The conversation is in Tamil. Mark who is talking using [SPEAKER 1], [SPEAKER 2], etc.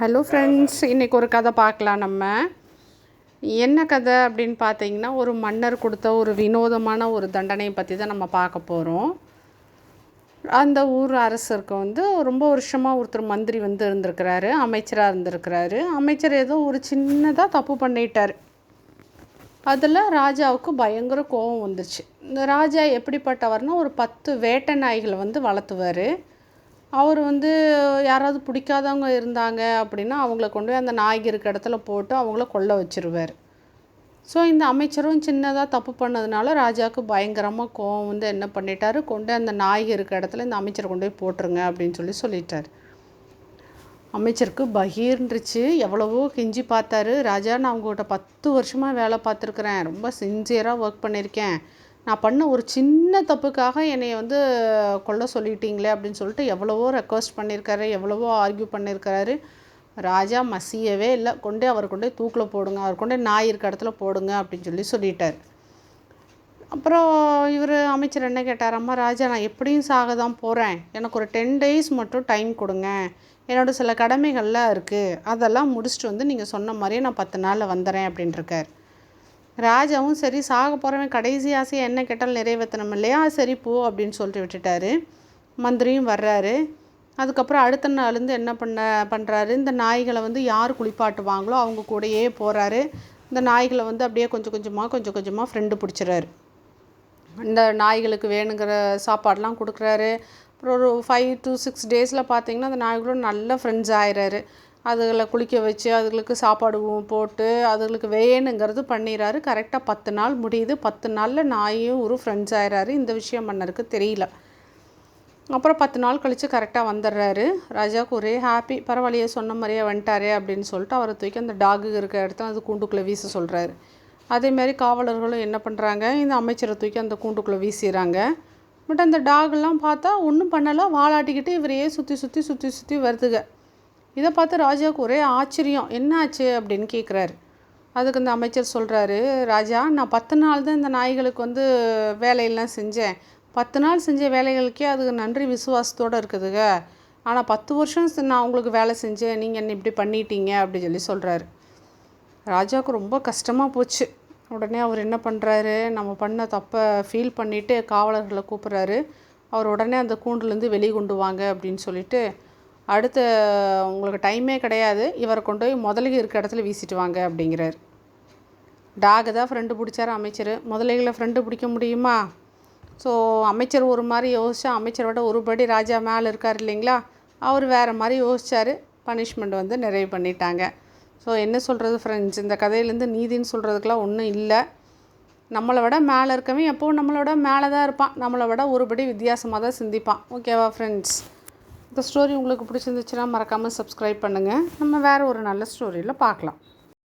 [SPEAKER 1] ஹலோ ஃப்ரெண்ட்ஸ் இன்றைக்கி ஒரு கதை பார்க்கலாம் நம்ம என்ன கதை அப்படின்னு பார்த்தீங்கன்னா ஒரு மன்னர் கொடுத்த ஒரு வினோதமான ஒரு தண்டனையை பற்றி தான் நம்ம பார்க்க போகிறோம் அந்த ஊர் அரசருக்கு வந்து ரொம்ப வருஷமாக ஒருத்தர் மந்திரி வந்து இருந்திருக்கிறாரு அமைச்சராக இருந்திருக்கிறாரு அமைச்சர் ஏதோ ஒரு சின்னதாக தப்பு பண்ணிட்டார் அதில் ராஜாவுக்கு பயங்கர கோபம் வந்துருச்சு இந்த ராஜா எப்படிப்பட்டவர்னா ஒரு பத்து வேட்டை நாய்களை வந்து வளர்த்துவார் அவர் வந்து யாராவது பிடிக்காதவங்க இருந்தாங்க அப்படின்னா அவங்கள கொண்டு போய் அந்த நாய்க்கு இருக்க இடத்துல போட்டு அவங்கள கொல்ல வச்சுருவார் ஸோ இந்த அமைச்சரும் சின்னதாக தப்பு பண்ணதுனால ராஜாவுக்கு பயங்கரமாக கோவம் வந்து என்ன பண்ணிட்டாரு கொண்டு அந்த நாய்க்கு இருக்க இடத்துல இந்த அமைச்சரை கொண்டு போய் போட்டுருங்க அப்படின்னு சொல்லி சொல்லிட்டார் அமைச்சருக்கு பகீர்ன்றுச்சு எவ்வளவோ கெஞ்சி பார்த்தாரு ராஜா நான் உங்கள்கிட்ட பத்து வருஷமாக வேலை பார்த்துருக்குறேன் ரொம்ப சின்சியராக ஒர்க் பண்ணியிருக்கேன் நான் பண்ண ஒரு சின்ன தப்புக்காக என்னை வந்து கொல்ல சொல்லிட்டீங்களே அப்படின்னு சொல்லிட்டு எவ்வளவோ ரெக்வஸ்ட் பண்ணியிருக்காரு எவ்வளவோ ஆர்கியூ பண்ணியிருக்காரு ராஜா மசியவே இல்லை கொண்டே அவர் கொண்டே தூக்கில் போடுங்க அவர் கொண்டே நாய் இருக்க இடத்துல போடுங்க அப்படின்னு சொல்லி சொல்லிட்டார் அப்புறம் இவர் அமைச்சர் என்ன கேட்டார் அம்மா ராஜா நான் எப்படியும் சாக தான் போகிறேன் எனக்கு ஒரு டென் டேஸ் மட்டும் டைம் கொடுங்க என்னோடய சில கடமைகள்லாம் இருக்குது அதெல்லாம் முடிச்சுட்டு வந்து நீங்கள் சொன்ன மாதிரியே நான் பத்து நாளில் வந்துடுறேன் அப்படின்ட்டுருக்கார் ராஜாவும் சரி சாக போகிறவன் கடைசி ஆசையை என்ன கேட்டாலும் நிறைவேற்றணும் இல்லையா சரி போ அப்படின்னு சொல்லிட்டு விட்டுட்டாரு மந்திரியும் வர்றாரு அதுக்கப்புறம் அடுத்த நாள்லேருந்து என்ன பண்ண பண்ணுறாரு இந்த நாய்களை வந்து யார் குளிப்பாட்டுவாங்களோ அவங்க கூடயே போகிறாரு இந்த நாய்களை வந்து அப்படியே கொஞ்சம் கொஞ்சமாக கொஞ்சம் கொஞ்சமாக ஃப்ரெண்டு பிடிச்சிறாரு இந்த நாய்களுக்கு வேணுங்கிற சாப்பாடெலாம் கொடுக்குறாரு அப்புறம் ஒரு ஃபைவ் டு சிக்ஸ் டேஸில் பார்த்தீங்கன்னா அந்த நாய்களும் நல்ல ஃப்ரெண்ட்ஸ் ஆயிடுறாரு அதுகளை குளிக்க வச்சு அதுகளுக்கு சாப்பாடு போட்டு அதுகளுக்கு வேணுங்கிறது பண்ணிடுறாரு கரெக்டாக பத்து நாள் முடியுது பத்து நாளில் நாயும் ஒரு ஃப்ரெண்ட்ஸ் ஆகிறாரு இந்த விஷயம் பண்ணறதுக்கு தெரியல அப்புறம் பத்து நாள் கழித்து கரெக்டாக வந்துடுறாரு ராஜாவுக்கு ஒரே ஹாப்பி பரவாயில்லையே சொன்ன மாதிரியே வந்துட்டாரே அப்படின்னு சொல்லிட்டு அவரை தூக்கி அந்த டாகு இருக்கிற இடத்துல அது கூண்டுக்குள்ளே வீச சொல்கிறாரு அதேமாரி காவலர்களும் என்ன பண்ணுறாங்க இந்த அமைச்சரை தூக்கி அந்த கூண்டுக்குள்ளே வீசிடுறாங்க பட் அந்த டாகெல்லாம் பார்த்தா ஒன்றும் பண்ணலை வாழாட்டிக்கிட்டு இவரையே சுற்றி சுற்றி சுற்றி சுற்றி வருதுங்க இதை பார்த்து ராஜாவுக்கு ஒரே ஆச்சரியம் என்னாச்சு அப்படின்னு கேட்குறாரு அதுக்கு இந்த அமைச்சர் சொல்கிறாரு ராஜா நான் பத்து நாள் தான் இந்த நாய்களுக்கு வந்து வேலையெல்லாம் செஞ்சேன் பத்து நாள் செஞ்ச வேலைகளுக்கே அதுக்கு நன்றி விசுவாசத்தோடு இருக்குதுங்க ஆனால் பத்து வருஷம் நான் உங்களுக்கு வேலை செஞ்சேன் நீங்கள் என்ன இப்படி பண்ணிட்டீங்க அப்படின்னு சொல்லி சொல்கிறாரு ராஜாவுக்கு ரொம்ப கஷ்டமாக போச்சு உடனே அவர் என்ன பண்ணுறாரு நம்ம பண்ண தப்பை ஃபீல் பண்ணிவிட்டு காவலர்களை கூப்பிட்றாரு அவர் உடனே அந்த கூண்டுலேருந்து வெளியே கொண்டு வாங்க அப்படின்னு சொல்லிட்டு அடுத்து உங்களுக்கு டைமே கிடையாது இவரை கொண்டு போய் முதலைக்கு இருக்கிற இடத்துல வீசிட்டு வாங்க அப்படிங்கிறார் டாகு தான் ஃப்ரெண்டு பிடிச்சார் அமைச்சர் முதலைகளை ஃப்ரெண்டு பிடிக்க முடியுமா ஸோ அமைச்சர் ஒரு மாதிரி யோசிச்சா அமைச்சரோட ஒருபடி ராஜா மேலே இருக்கார் இல்லைங்களா அவர் வேறு மாதிரி யோசித்தார் பனிஷ்மெண்ட் வந்து நிறைவு பண்ணிட்டாங்க ஸோ என்ன சொல்கிறது ஃப்ரெண்ட்ஸ் இந்த கதையிலேருந்து நீதின்னு சொல்கிறதுக்கெலாம் ஒன்றும் இல்லை நம்மளை விட மேலே இருக்கவே எப்போவும் நம்மளோட மேலே தான் இருப்பான் நம்மளை விட ஒருபடி வித்தியாசமாக தான் சிந்திப்பான் ஓகேவா ஃப்ரெண்ட்ஸ் இந்த ஸ்டோரி உங்களுக்கு பிடிச்சிருந்துச்சுன்னா மறக்காமல் சப்ஸ்கிரைப் பண்ணுங்கள் நம்ம வேறு ஒரு நல்ல ஸ்டோரியில் பார்க்கலாம்